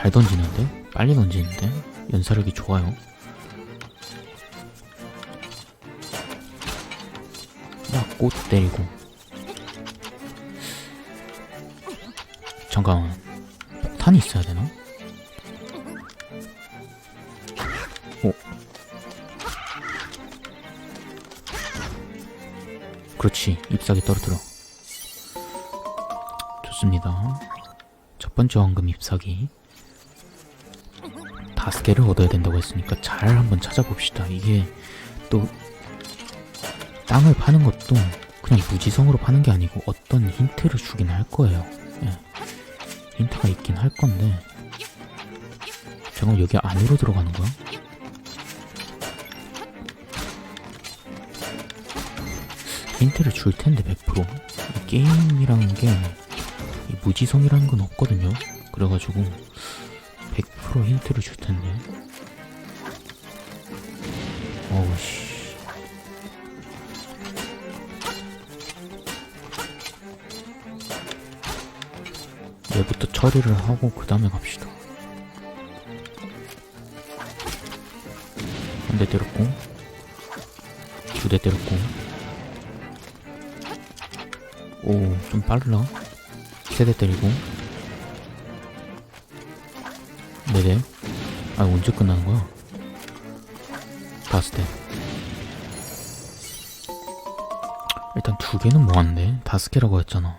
잘 던지는데? 빨리 던지는데? 연사력이 좋아요. 막꽃 때리고. 잠깐만. 폭탄이 있어야 되나? 어? 그렇지. 잎사귀 떨어뜨려. 좋습니다. 첫 번째 황금 잎사귀. 다섯 개를 얻어야 된다고 했으니까 잘 한번 찾아봅시다. 이게 또 땅을 파는 것도 그냥 무지성으로 파는 게 아니고 어떤 힌트를 주긴 할 거예요. 예. 힌트가 있긴 할 건데 잠깐 여기 안으로 들어가는 거야? 힌트를 줄 텐데 100%. 이 게임이라는 게이 무지성이라는 건 없거든요. 그래가지고 100% 힌트를 줄 텐데. 어우 씨. 얘부터 처리를 하고 그 다음에 갑시다. 한 대 때렸고, 두 대 때렸고, 오, 좀 빨라. 세 대 때리고, 네 대. 아, 언제 끝나는 거야? 다섯 대. 일단 두 개는 모았는데 다섯 개라고 했잖아.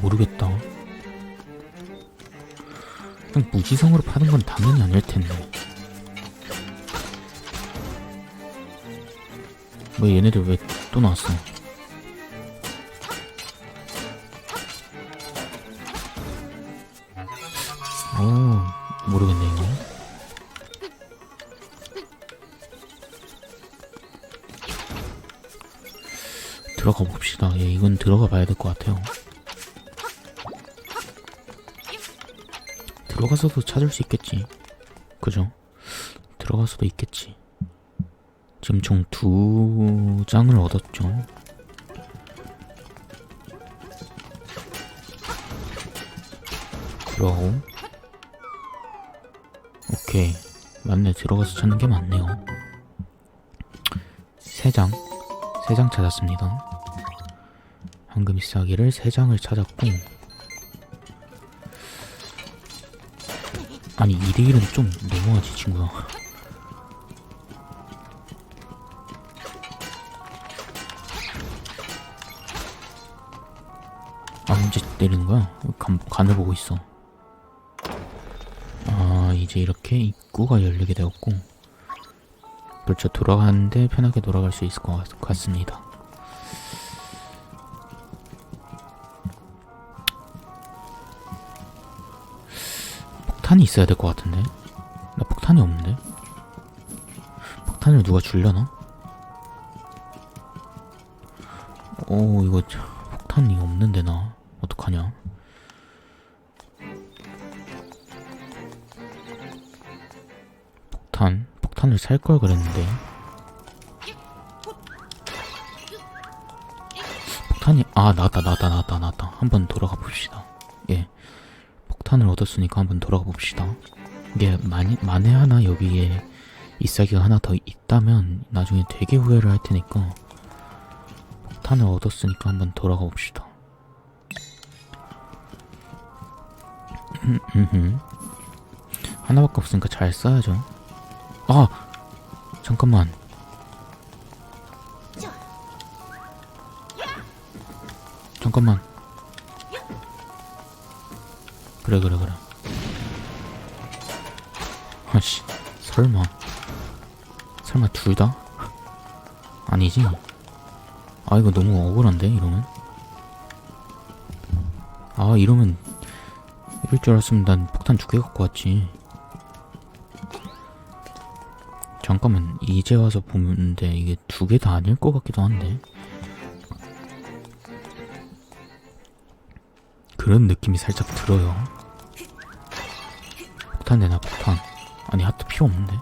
모르겠다. 그냥 무지성으로 파는 건 당연히 아닐 텐데. 뭐 얘네들 왜 또 나왔어? 오, 모르겠네 이거. 들어가 봅시다. 예, 이건 들어가 봐야 될 것 같아요. 들어가서도 찾을 수 있겠지. 그죠? 들어가서도 있겠지. 지금 총 두 장을 얻었죠. 들어가고. 오케이. 맞네. 들어가서 찾는 게 맞네요. 세 장. 세 장 찾았습니다. 황금 잎사귀를 세 장을 찾았고. 아니 2대1은 좀 너무하지 친구야 아 언제 때리는 거야? 간, 간을 보고 있어 아 이제 이렇게 입구가 열리게 되었고 그렇죠. 돌아가는데 편하게 돌아갈 수 있을 것 같- 같습니다. 폭탄이 있어야 될 것 같은데? 나 폭탄이 없는데? 폭탄을 누가 줄려나? 오 이거 참, 폭탄이 없는데 나. 어떡하냐 폭탄 폭탄을 살 걸 그랬는데. 폭탄이 아 나왔다 나왔다 나왔다 나왔다. 한번 돌아가 봅시다. 예. 폭탄을 얻었으니까 한번 돌아가 봅시다. 이게 만에, 만에 하나 여기에 잎사귀가 하나 더 있다면 나중에 되게 후회를 할 테니까 폭탄을 얻었으니까 한번 돌아가 봅시다. 하나밖에 없으니까 잘 써야죠. 아! 잠깐만. 잠깐만. 그래, 그래, 그래. 아씨, 설마. 설마 둘 다? 아니지. 아, 이거 너무 억울한데, 이러면? 아, 이러면, 이럴 줄 알았으면 난 폭탄 두 개 갖고 왔지. 잠깐만, 이제 와서 보는데 이게 두 개 다 아닐 것 같기도 한데. 그런 느낌이 살짝 들어요. 폭탄 내놔, 폭탄. 아니, 하트 필요 없는데.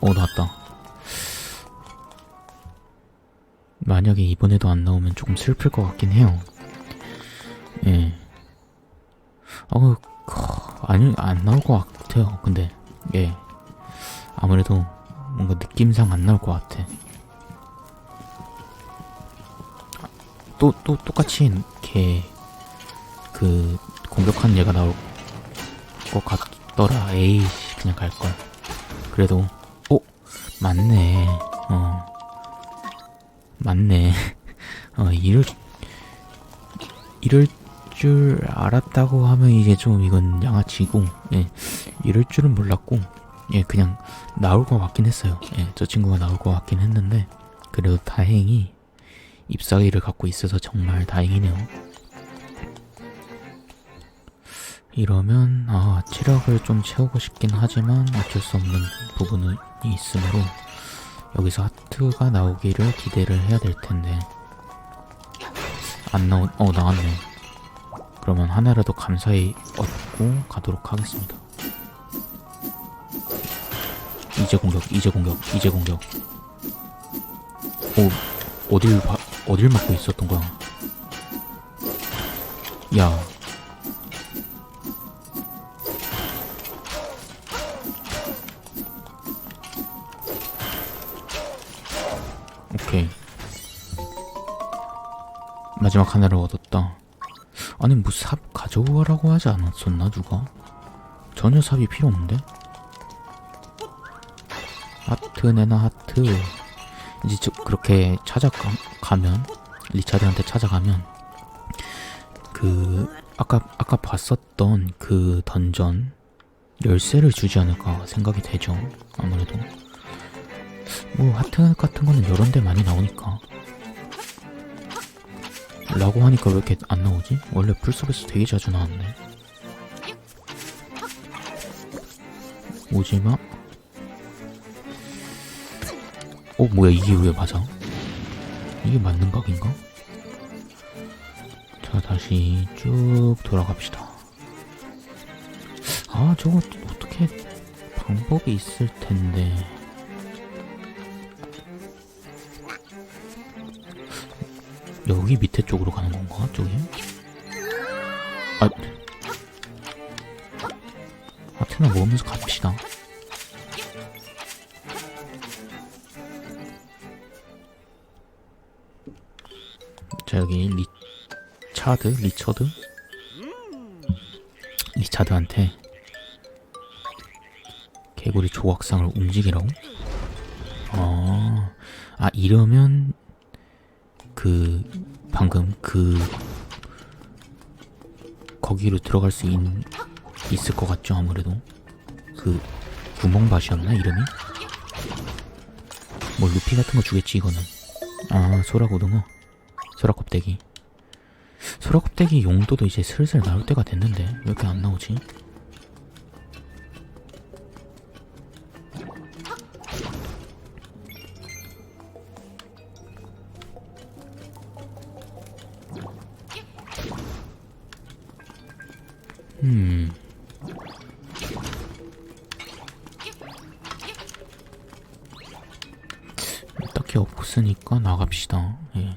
어 나왔다 만약에 이번에도 안 나오면 조금 슬플 것 같긴 해요 예 어, 크, 아니 안 나올 것 같아요. 근데 예. 아무래도 뭔가 느낌상 안 나올 것 같아. 또 또 똑같이 걔그 공격하는 얘가 나올 것 같더라. 에이 그냥 갈 걸. 그래도 어? 맞네. 어. 맞네. 어 이럴 이럴 줄 알았다고 하면 이제 좀 이건 양아치고 예 이럴 줄은 몰랐고 예 그냥 나올 것 같긴 했어요. 예 저 친구가 나올 것 같긴 했는데 그래도 다행히 잎사귀를 갖고 있어서 정말 다행이네요. 이러면 아 체력을 좀 채우고 싶긴 하지만 어쩔 수 없는 부분이 있으므로 여기서 하트가 나오기를 기대를 해야 될 텐데. 안 나온 어 나왔네 그러면 하나라도 감사히 얻고 가도록 하겠습니다 이제 공격 이제 공격 이제 공격 오 어딜 봐 어딜 막고 있었던 거야 야 오케이. 마지막 하나를 얻었다. 아니 뭐 삽 가져오라고 하지 않았었나 누가? 전혀 삽이 필요 없는데? 하트 내나 하트. 이제 저 그렇게 찾아가면 리차드한테 찾아가면 그 아까 아까 봤었던 그 던전 열쇠를 주지 않을까 생각이 되죠. 아무래도. 뭐 하트 같은 거는 이런 데 많이 나오니까 라고 하니까 왜 이렇게 안 나오지? 원래 풀숲에서 되게 자주 나왔네 오지마 어 뭐야 이게 왜 맞아? 이게 맞는 각인가? 자 다시 쭉 돌아갑시다 아 저거 어떻게 방법이 있을 텐데 여기 밑에 쪽으로 가는 건가? 저기? 아, 하트나 먹으면서 갑시다. 자 여기 리차드, 리처드, 리차드한테 개구리 조각상을 움직이라고? 아, 아 이러면 그 방금 그 거기로 들어갈 수 있, 있을 것 같죠 아무래도 그 구멍밭이었나 이름이? 뭐 루피 같은 거 주겠지 이거는 아 소라고등어 소라껍데기 소라껍데기 용도도 이제 슬슬 나올 때가 됐는데 왜 이렇게 안 나오지? 나갑시다. 예.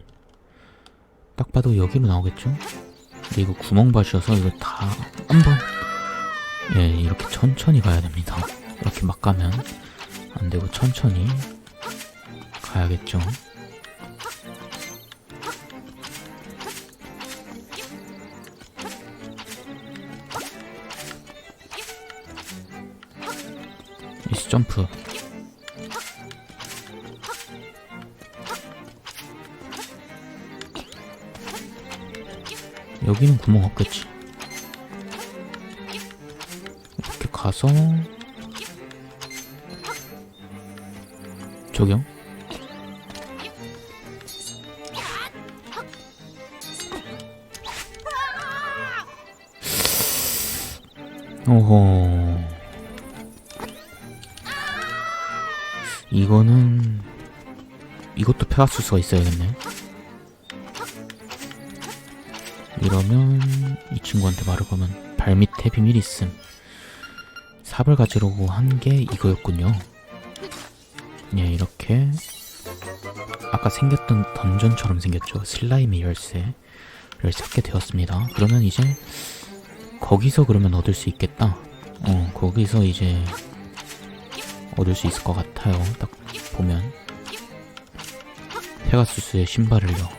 딱 봐도 여기로 나오겠죠? 근데 이거 구멍밭이어서 이거 다 한번 예 이렇게 천천히 가야 됩니다. 이렇게 막 가면 안 되고 천천히 가야겠죠. 점프 여기는 구멍 없겠지 이렇게 가서 저기요? 오호 이거는 이것도 페가수스가 있어야겠네. 이러면 이 친구한테 말을 거면 발밑에 비밀이 있음. 삽을 가지려고 한 게 이거였군요. 예, 이렇게 아까 생겼던 던전처럼 생겼죠. 슬라임의 열쇠를 찾게 되었습니다. 그러면 이제 거기서 그러면 얻을 수 있겠다. 어, 거기서 이제 얻을 수 있을 것 같아요. 딱 보면 페가수스의 신발을요.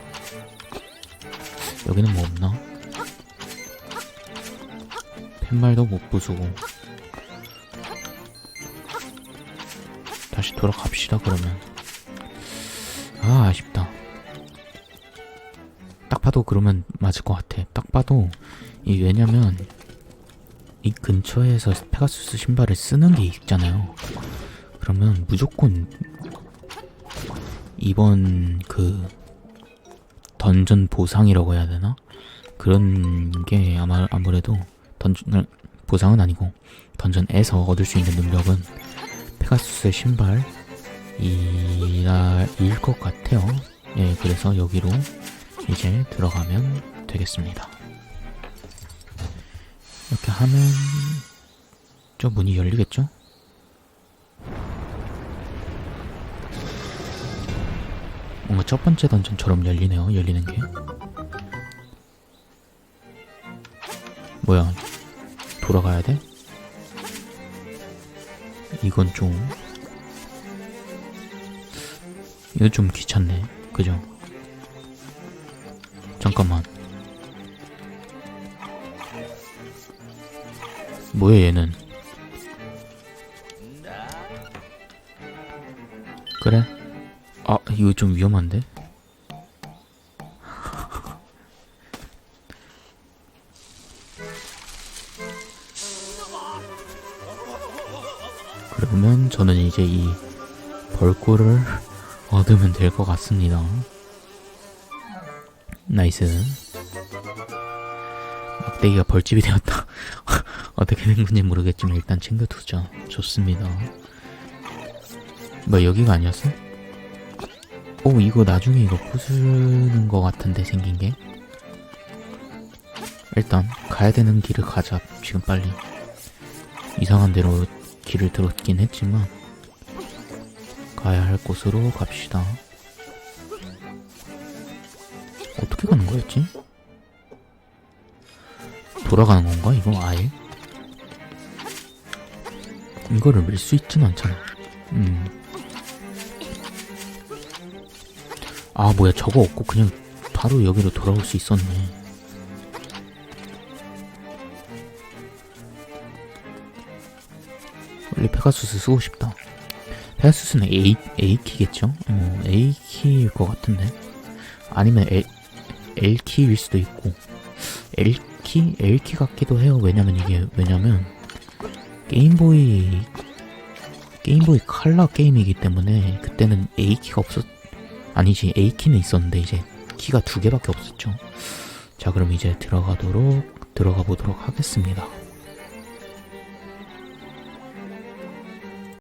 여기는 뭐 없나? 팻말도 못 부수고. 다시 돌아갑시다 그러면. 아 아쉽다. 딱 봐도 그러면 맞을 것 같아. 딱 봐도 이 왜냐면 이 근처에서 페가수스 신발을 쓰는 게 있잖아요. 그러면 무조건 이번 그 던전 보상이라고 해야 되나 그런 게 아마 아무래도 던전 보상은 아니고 던전에서 얻을 수 있는 능력은 페가수스의 신발 이일 것 같아요. 예, 그래서 여기로 이제 들어가면 되겠습니다. 이렇게 하면 저 문이 열리겠죠? 뭔가 첫 번째 던전처럼 열리네요. 열리는 게. 뭐야? 돌아가야 돼? 이건 좀 이거 좀 귀찮네. 그죠? 잠깐만. 뭐야 얘는? 그래? 아 이거 좀 위험한데? 그러면 저는 이제 이 벌꿀을 얻으면 될 것 같습니다. 나이스. 막대기가 벌집이 되었다. 어떻게 된 건지 모르겠지만 일단 챙겨두자. 좋습니다. 뭐 여기가 아니었어? 오 이거 나중에 이거 부수는 것 같은데 생긴 게. 일단 가야 되는 길을 가자. 지금 빨리. 이상한 데로 길을 들었긴 했지만 가야 할 곳으로 갑시다. 어떻게 가는 거였지? 돌아가는 건가 이거 아예? 이거를 밀 수 있진 않잖아. 음. 아 뭐야 저거 없고 그냥 바로 여기로 돌아올 수 있었네. 빨리 페가수스 쓰고 싶다. 페가수스는 A, A키겠죠? 어, A키일 것 같은데. 아니면 L, L키일 수도 있고. L키? L키 같기도 해요. 왜냐면 이게, 왜냐면, 게임보이, 게임보이 칼라 게임이기 때문에, 그때는 A키가 없었, 아니지, A키는 있었는데, 이제, 키가 두 개밖에 없었죠. 자, 그럼 이제 들어가도록, 들어가 보도록 하겠습니다.